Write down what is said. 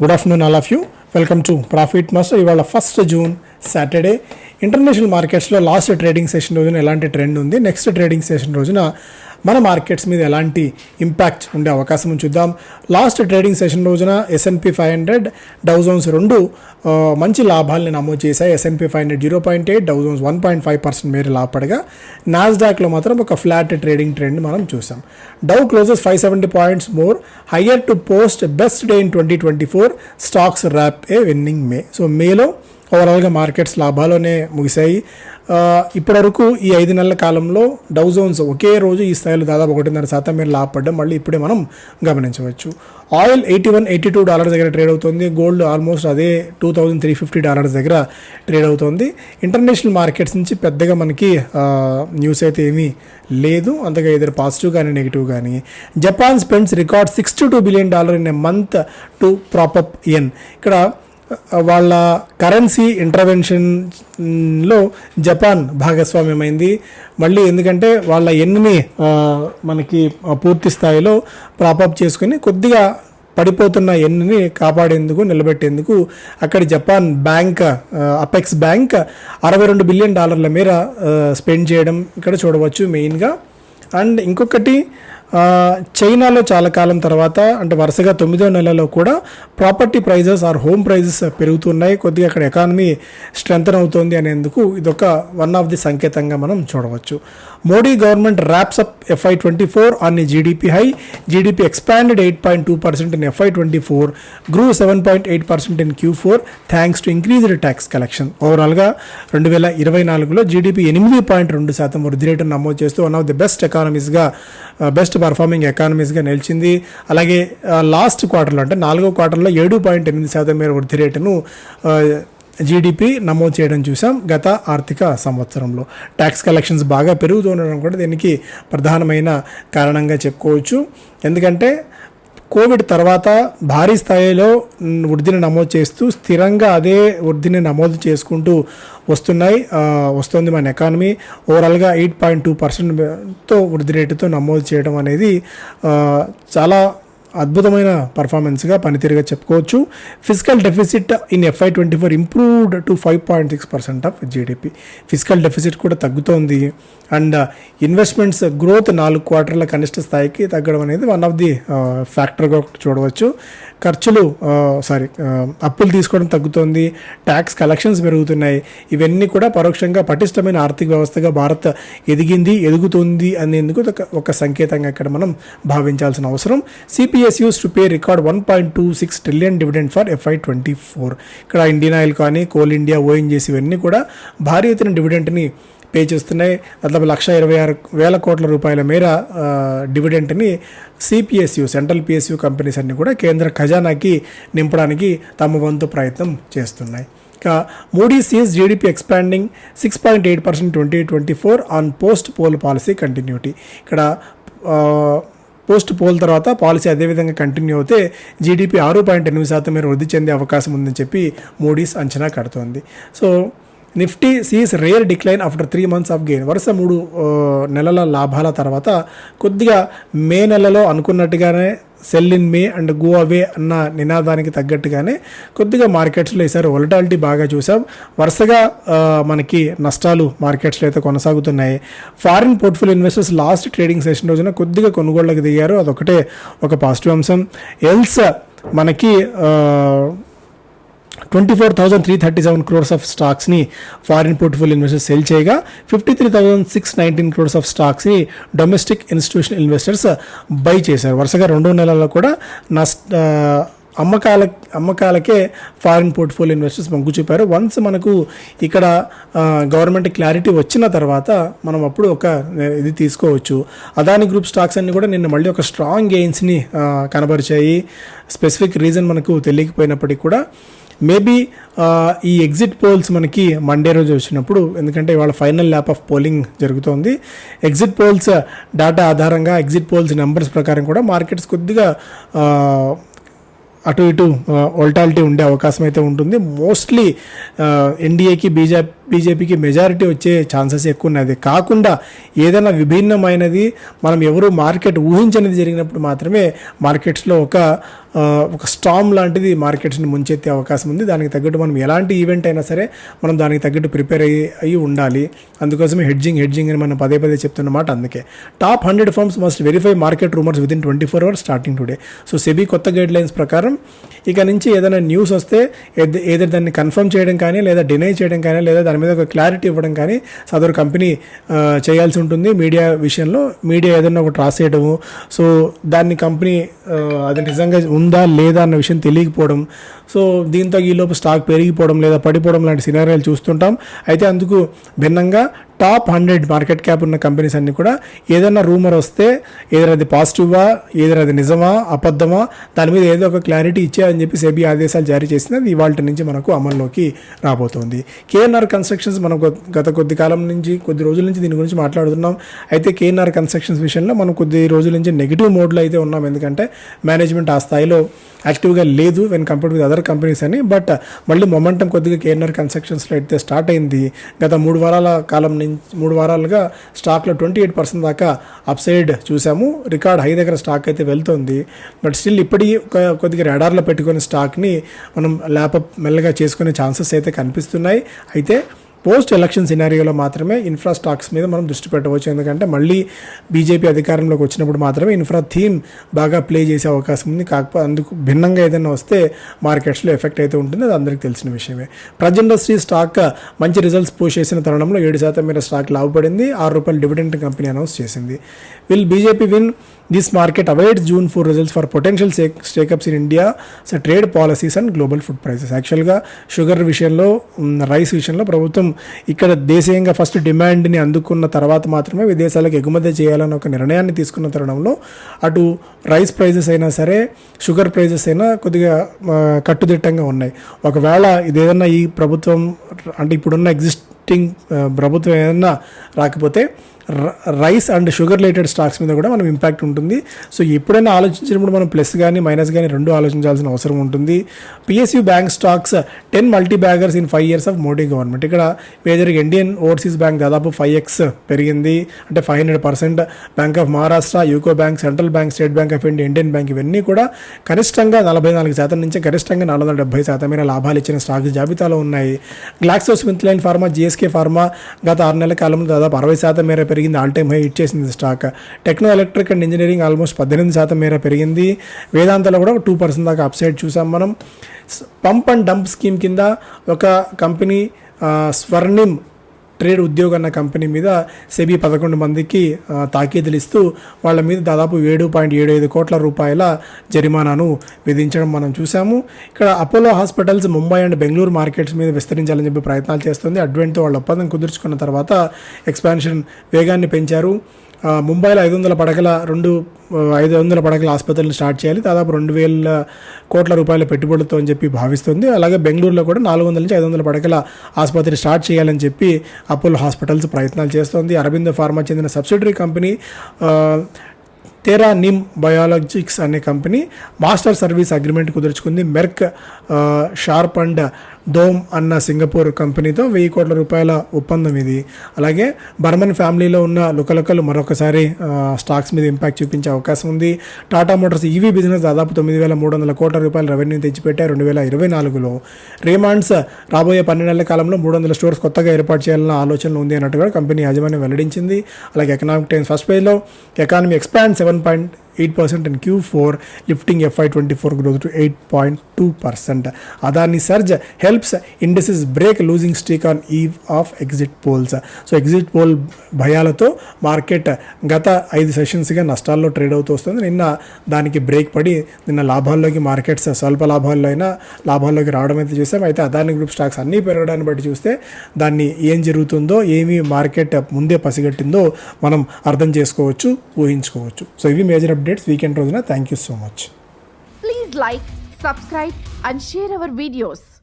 Good afternoon all of you welcome to profit master ఇవాళ first June Saturday international మార్కెట్స్లో last trading session రోజున ఎలాంటి trend ఉంది? Next trading session రోజున మన మార్కెట్స్ మీద ఎలాంటి ఇంపాక్ట్ ఉండే అవకాశం చూద్దాం. లాస్ట్ ట్రేడింగ్ సెషన్ రోజున S and P five hundred Dow Jones రెండు మంచి లాభాలని నమోదు చేశాయి. S and P five hundred zero point eight Dow Jones one point five percent మేర లాభపడగా. నాస్డాక్లో మాత్రం ఒక ఫ్లాట్ ట్రేడింగ్ ట్రెండ్ మనం చూసాం Dow closes five seventy points more higher to post best day in twenty twenty four stocks wrap a winning May so మేలో ఓవరాల్గా markets లాభాలోనే ముగిశాయి. ఇప్పటివరకు ఈ ఐదు నెలల కాలంలో డౌ జోన్స్ ఒకే రోజు ఈ స్థాయిలో దాదాపు ఒకటిన్నర శాతం మీరు లాభపడ్డం మళ్ళీ ఇప్పుడే మనం గమనించవచ్చు. Oil eighty one eighty two dollars దగ్గర ట్రేడ్ అవుతుంది. గోల్డ్ ఆల్మోస్ట్ అదే two thousand three fifty dollars దగ్గర ట్రేడ్ అవుతుంది. ఇంటర్నేషనల్ మార్కెట్స్ నుంచి పెద్దగా మనకి న్యూస్ అయితే ఏమీ లేదు. అంతగా ఇద్దరు పాజిటివ్ కానీ నెగిటివ్ కానీ Japan spends record sixty two billion dollar in a month to prop up yen ఇక్కడ వాళ్ళ కరెన్సీ ఇంటర్వెన్షన్లో జపాన్ భాగస్వామ్యమైంది. మళ్ళీ ఎందుకంటే వాళ్ళ ఎన్ని మనకి పూర్తి స్థాయిలో ప్రాపప్ చేసుకుని కొద్దిగా పడిపోతున్న ఎన్నుని కాపాడేందుకు నిలబెట్టేందుకు అక్కడి జపాన్ బ్యాంక్ అపెక్స్ బ్యాంక్ అరవై రెండు బిలియన్ డాలర్ల మేర స్పెండ్ చేయడం ఇక్కడ చూడవచ్చు మెయిన్గా. అండ్ ఇంకొకటి చైనాలో చాలా కాలం తర్వాత అంటే వరుసగా తొమ్మిదో నెలలో కూడా property prices or home prices పెరుగుతున్నాయి. కొద్దిగా అక్కడ ఎకానమీ స్ట్రెంగ్ అవుతుంది అనేందుకు ఇదొక వన్ ఆఫ్ ది సంకేతంగా మనం చూడవచ్చు. Modi government wraps up FY twenty four on GDP high GDP expanded eight point two percent in FY twenty four grew seven point eight percent in Q four thanks to increased tax collection ఓవరాల్గా రెండు వేల ఇరవై నాలుగులో GDP ఎనిమిది point రెండు శాతం వృద్ధి రేటును నమోదు చేస్తూ వన్ ఆఫ్ ది బెస్ట్ ఎకానమీస్గా బెస్ట్ పర్ఫార్మింగ్ ఎకానమీస్గా నిలిచింది. అలాగే uh, లాస్ట్ క్వార్టర్లో అంటే నాలుగో క్వార్టర్లో ఏడు పాయింట్ ఎనిమిది శాతం మేర వృద్ధి రేటును uh, జీడిపి నమోదు చేయడం చూసాం గత ఆర్థిక సంవత్సరంలో. ట్యాక్స్ కలెక్షన్స్ బాగా పెరుగుతుండడం కూడా దీనికి ప్రధానమైన కారణంగా చెప్పుకోవచ్చు. ఎందుకంటే కోవిడ్ తర్వాత భారీ స్థాయిలో వృద్ధిని నమోదు చేస్తూ స్థిరంగా అదే వృద్ధిని నమోదు చేసుకుంటూ వస్తున్నాయి. వస్తుంది మన ఎకానమీ. ఓవరాల్గా ఎయిట్ పాయింట్ టూ పర్సెంట్తో వృద్ధి రేటుతో నమోదు చేయడం అనేది చాలా అద్భుతమైన పర్ఫార్మెన్స్గా పనితీరుగా చెప్పుకోవచ్చు. Fiscal deficit in FY twenty four improved to five point six percent of GDP fiscal deficit కూడా తగ్గుతోంది. అండ్ ఇన్వెస్ట్మెంట్స్ గ్రోత్ నాలుగు క్వార్టర్ల కనిష్ట స్థాయికి తగ్గడం అనేది వన్ ఆఫ్ ది ఫ్యాక్టర్గా చూడవచ్చు. ఖర్చులు uh, సారీ um, అప్పులు తీసుకోవడం తగ్గుతోంది. ట్యాక్స్ కలెక్షన్స్ పెరుగుతున్నాయి. ఇవన్నీ కూడా పరోక్షంగా పటిష్టమైన ఆర్థిక వ్యవస్థగా భారత్ ఎదిగింది ఎదుగుతుంది అనేందుకు ఒక- ఒక సంకేతంగా ఇక్కడ మనం భావించాల్సిన అవసరం. CPS use to pay record one point two six trillion dividend for FY twenty four ఇక్కడ ఇండియన్ ఆయిల్ కానీ కోల్ ఇండియా ఓఎన్జీసీ ఇవన్నీ కూడా భారీ ఎత్తున డివిడెంట్ని పే చేస్తున్నాయి. దాదాపు లక్ష ఇరవై ఆరు వేల కోట్ల రూపాయల మేర డివిడెంట్ని సిపిఎస్యు సెంట్రల్ పిఎస్యు కంపెనీస్ అన్ని కూడా కేంద్ర ఖజానాకి నింపడానికి తమ వంతు ప్రయత్నం చేస్తున్నాయి. ఇక Moody's sees GDP expanding six point eight percent twenty twenty four on post poll policy continuity ఇక్కడ పోస్ట్ పోల్ తర్వాత పాలసీ అదేవిధంగా కంటిన్యూ అవుతే జీడిపి ఆరు పాయింట్ ఎనిమిది శాతం మేర వృద్ధి చెందే అవకాశం ఉందని చెప్పి మోడీస్ అంచనా కడుతోంది. So Nifty sees rare decline after three months of gain. వరుస మూడు నెలల లాభాల తర్వాత కొద్దిగా మే నెలలో అనుకున్నట్టుగానే sell in May and go away అన్న నినాదానికి తగ్గట్టుగానే కొద్దిగా మార్కెట్స్లో ఈసారి వొలటాలిటీ బాగా చూసాం. వరుసగా మనకి నష్టాలు మార్కెట్స్లో అయితే కొనసాగుతున్నాయి. Foreign portfolio investors last trading session రోజున కొద్దిగా కొనుగోళ్ళకి దిగారు. అదొకటే ఒక పాజిటివ్ అంశం. ఎల్స్ మనకి twenty four thousand three thirty seven crores of స్టాక్స్ని foreign portfolio investors sell చేయగా fifty three thousand six nineteen crores of స్టాక్స్ని domestic institutional investors buy చేశారు. వరుసగా రెండో నెలల్లో కూడా నష్ట అమ్మకాల అమ్మకాలకే ఫారిన్ పోర్ట్ఫోలియో ఇన్వెస్టర్స్ మొగ్గు చూపారు. వన్స్ మనకు ఇక్కడ గవర్నమెంట్ క్లారిటీ వచ్చిన తర్వాత మనం అప్పుడు ఒక ఇది తీసుకోవచ్చు. అదాని గ్రూప్ స్టాక్స్ అన్ని కూడా నిన్న మళ్ళీ ఒక స్ట్రాంగ్ గెయిన్స్ని కనబరిచాయి. స్పెసిఫిక్ రీజన్ మనకు తెలియకపోయినప్పటికీ కూడా మేబీ uh, ఈ ఎగ్జిట్ పోల్స్ మనకి మండే రోజు వచ్చినప్పుడు ఎందుకంటే ఇవాళ ఫైనల్ ల్యాప్ ఆఫ్ పోలింగ్ జరుగుతోంది. ఎగ్జిట్ పోల్స్ డేటా ఆధారంగా ఎగ్జిట్ పోల్స్ నెంబర్స్ ప్రకారం కూడా మార్కెట్స్ కొద్దిగా uh, అటు ఇటు uh, వోల్టాలిటీ ఉండే అవకాశం అయితే ఉంటుంది. మోస్ట్లీ ఎన్డీఏకి బీజేపీ బీజేపీకి మెజారిటీ వచ్చే ఛాన్సెస్ ఎక్కువ ఉన్నది కాకుండా ఏదైనా విభిన్నమైనది మనం ఎవరు మార్కెట్ ఊహించనిది జరిగినప్పుడు మాత్రమే మార్కెట్స్లో ఒక ఒక స్టామ్ లాంటిది మార్కెట్స్ని ముంచెత్తే అవకాశం ఉంది. దానికి తగ్గట్టు మనం ఎలాంటి ఈవెంట్ అయినా సరే మనం దానికి తగ్గట్టు ప్రిపేర్ అయ్యి అయ్యి ఉండాలి. అందుకోసమే హెడ్జింగ్ హెడ్జింగ్ అని మనం పదే పదే చెప్తున్నమాట అందుకే. Top hundred firms must verify market rumours within twenty four hours starting today. So SEBI కొత్త గైడ్ లైన్స్ ప్రకారం ఇక నుంచి ఏదైనా న్యూస్ వస్తే ఏదో దాన్ని కన్ఫర్మ్ చేయడం కానీ లేదా డినై చేయడం కానీ లేదా దాని మీద ఒక క్లారిటీ ఇవ్వడం కానీ సదరు కంపెనీ చేయాల్సి ఉంటుంది. మీడియా విషయంలో మీడియా ఏదైనా ఒకటి రాసేయడము. సో దాన్ని కంపెనీ అది నిజంగా ఉందా లేదా అన్న విషయం తెలియకపోవడం. సో దీంతో ఈలోపు స్టాక్ పెరిగిపోవడం లేదా పడిపోవడం లాంటి సినారియాలు చూస్తుంటాం. అయితే అందుకు భిన్నంగా టాప్ హండ్రెడ్ మార్కెట్ క్యాప్ ఉన్న కంపెనీస్ అన్ని కూడా ఏదైనా రూమర్ వస్తే ఏదైనా అది పాజిటివా ఏదైనా అది నిజమా అబద్ధమా దాని మీద ఏదో ఒక క్లారిటీ ఇచ్చేయాలని చెప్పి సెబీ ఆదేశాలు జారీ చేసినది ఇవాళ నుంచి మనకు అమల్లోకి రాబోతోంది. కేఎన్ఆర్ కన్స్ట్రక్షన్స్ మనం గత కొద్ది కాలం నుంచి కొద్ది రోజుల నుంచి దీని గురించి మాట్లాడుతున్నాం. అయితే కేఎన్ఆర్ కన్స్ట్రక్షన్స్ విషయంలో మనం కొద్ది రోజుల నుంచి నెగిటివ్ మోడ్లో అయితే ఉన్నాం. ఎందుకంటే మేనేజ్మెంట్ ఆ స్థాయిలో యాక్టివ్గా లేదు when compared with other companies అని. బట్ మళ్ళీ మొమెంటం కొద్దిగా కేఎన్ఆర్ కన్స్ట్రక్షన్స్లో అయితే స్టార్ట్ అయింది. గత మూడు వారాల కాలం నుంచి మూడు వారాలుగా స్టాక్లో ట్వంటీ ఎయిట్ పర్సెంట్ దాకా అప్సైడ్ చూసాము. రికార్డ్ హై దగ్గర స్టాక్ అయితే వెళ్తుంది. బట్ స్టిల్ ఇప్పటికీ ఒక కొద్దిగా రెడార్లో పెట్టుకునే స్టాక్ని మనం ల్యాపప్ మెల్లగా చేసుకునే ఛాన్సెస్ అయితే కనిపిస్తున్నాయి. అయితే పోస్ట్ ఎలక్షన్ సినారియోలో మాత్రమే ఇన్ఫ్రా స్టాక్స్ మీద మనం దృష్టి పెట్టవచ్చు. ఎందుకంటే మళ్ళీ బీజేపీ అధికారంలోకి వచ్చినప్పుడు మాత్రమే ఇన్ఫ్రా థీమ్ బాగా ప్లే చేసే అవకాశం ఉంది. కాకపోతే అందుకు భిన్నంగా ఏదైనా వస్తే మార్కెట్స్లో ఎఫెక్ట్ అయితే ఉంటుంది. అది అందరికీ తెలిసిన విషయమే. ప్రజ్ ఇండస్ట్రీ స్టాక్ మంచి రిజల్ట్స్ పోస్ట్ చేసిన తరుణంలో ఏడు శాతం మేర స్టాక్ లాభపడింది. ఆరు రూపాయలు డివిడెంట్ కంపెనీ అనౌన్స్ చేసింది. Will BJP win this market avoid June four results for potential shakeups in India so trade policies and global food prices యాక్చువల్గా షుగర్ విషయంలో రైస్ విషయంలో ప్రభుత్వం ఇక్కడ దేశీయంగా ఫస్ట్ డిమాండ్ని అందుకున్న తర్వాత మాత్రమే విదేశాలకు ఎగుమతి చేయాలని ఒక నిర్ణయాన్ని తీసుకున్న తరుణంలో అటు రైస్ ప్రైజెస్ అయినా సరే షుగర్ ప్రైజెస్ అయినా కొద్దిగా కట్టుదిట్టంగా ఉన్నాయి. ఒకవేళ ఇదేదన్నా ఈ ప్రభుత్వం అంటే ఇప్పుడున్న ఎగ్జిస్ట్ ఎగ్జిస్టింగ్ ప్రభుత్వం ఏదన్నా రాకపోతే rice and sugar related stocks మీద కూడా మనం ఇంపాక్ట్ ఉంటుంది. సో ఎప్పుడైనా ఆలోచించినప్పుడు మనం ప్లస్ కానీ మైనస్ కానీ రెండు ఆలోచించాల్సిన అవసరం ఉంటుంది. PSU bank stocks ten multi baggers in five years of Modi government. ఇక్కడ మేజర్గా ఇండియన్ ఓవర్సీస్ బ్యాంక్ దాదాపు ఫైవ్ ఎక్స్ పెరిగింది. అంటే five hundred percent Bank of Maharashtra UCO Bank Central Bank State Bank of India Indian Bank ఇవన్నీ కూడా కనిష్టంగా నలభై నాలుగు శాతం నుంచి గరిష్టంగా నాలుగు వందల డెబ్బై శాతం మేర లాభాలు ఇచ్చిన స్టాక్స్ జాబితాలో ఉన్నాయి. Glaxo Smith Kline pharma GSK pharma గత ఆరు నెలల కాలంలో దాదాపు అరవై శాతం మేర పెరిగింది. ఆల్ టైమ్ హై హిట్ చేసింది stock. Techno Electric and Engineering almost పద్దెనిమిది శాతం మేర పెరిగింది. వేదాంతలో కూడా టూ పర్సెంట్ దాకా అప్సైడ్ చూసాం మనం. పంప్ అండ్ డంప్ స్కీమ్ కింద ఒక కంపెనీ స్వర్ణిమ్ ట్రేడ్ ఉద్యోగ అన్న కంపెనీ మీద సెబీ పదకొండు మందికి తాకీదులు ఇస్తూ వాళ్ళ మీద దాదాపు ఏడు పాయింట్ ఏడు ఐదు కోట్ల రూపాయల జరిమానాను విధించడం మనం చూసాము ఇక్కడ Apollo hospitals Mumbai and Bengaluru markets మీద విస్తరించాలని చెప్పి ప్రయత్నాలు చేస్తుంది. అడ్వెంట్తో వాళ్ళ ఒప్పందం కుదుర్చుకున్న తర్వాత ఎక్స్పాన్షన్ వేగాన్ని పెంచారు. ముంబైలో ఐదు వందల పడకల రెండు ఐదు వందల పడకల ఆసుపత్రులను స్టార్ట్ చేయాలి. దాదాపు రెండు వేల కోట్ల రూపాయల పెట్టుబడులతో అని చెప్పి భావిస్తుంది. అలాగే బెంగళూరులో కూడా నాలుగు వందల నుంచి ఐదు వందల పడకల ఆసుపత్రి స్టార్ట్ చేయాలని చెప్పి అపోలో హాస్పిటల్స్ ప్రయత్నాలు చేస్తోంది. అరవింద ఫార్మా చెందిన subsidiary company Thera TheraNym biologics అనే కంపెనీ మాస్టర్ సర్వీస్ అగ్రిమెంట్ కుదుర్చుకుంది. మెర్క్ షార్ప్ అండ్ డోమ్ అన్న సింగపూర్ కంపెనీతో వెయ్యి కోట్ల రూపాయల ఒప్పందం ఇది. అలాగే బర్మన్ ఫ్యామిలీలో ఉన్న లుకలుకలు మరొకసారి స్టాక్స్ మీద ఇంపాక్ట్ చూపించే అవకాశం ఉంది. టాటా మోటార్స్ ఈవీ బిజినెస్ దాదాపు తొమ్మిది వేల మూడు వందల కోట్ల రూపాయల రెవెన్యూ తెచ్చిపెట్టారు రెండు వేల ఇరవై నాలుగులో. రేమాండ్స్ రాబోయే పన్నెండు నెలల కాలంలో మూడు వందల స్టోర్స్ కొత్తగా ఏర్పాటు చేయాలన్న ఆలోచనలు ఉంది అన్నట్టుగా కంపెనీ యాజమాన్యం వెల్లడించింది. అలాగే ఎకనామిక్ టైమ్స్ ఫస్ట్ పేజ్లో economy expand seven point eight percent and Q four lifting FY twenty four growth to eight point two percent Adani surge helps industries break losing streak on eve of exit polls so exit poll భయాలతో market గత ఐదు సెషన్స్గా నష్టాల్లో trade అవుతూ వస్తుంది. నిన్న దానికి break పడి నిన్న లాభాల్లోకి markets స్వల్ప లాభాల్లో అయినా లాభాల్లోకి రావడం అయితే చూసాం. అయితే అదాని గ్రూప్ స్టాక్స్ అన్నీ పెరగడాన్ని బట్టి చూస్తే దాన్ని ఏం జరుగుతుందో ఏమి మార్కెట్ ముందే పసిగట్టిందో మనం అర్థం చేసుకోవచ్చు ఊహించుకోవచ్చు. సో ఇవి major updates. Weekend rojana thank you so much. Please like subscribe and share our videos.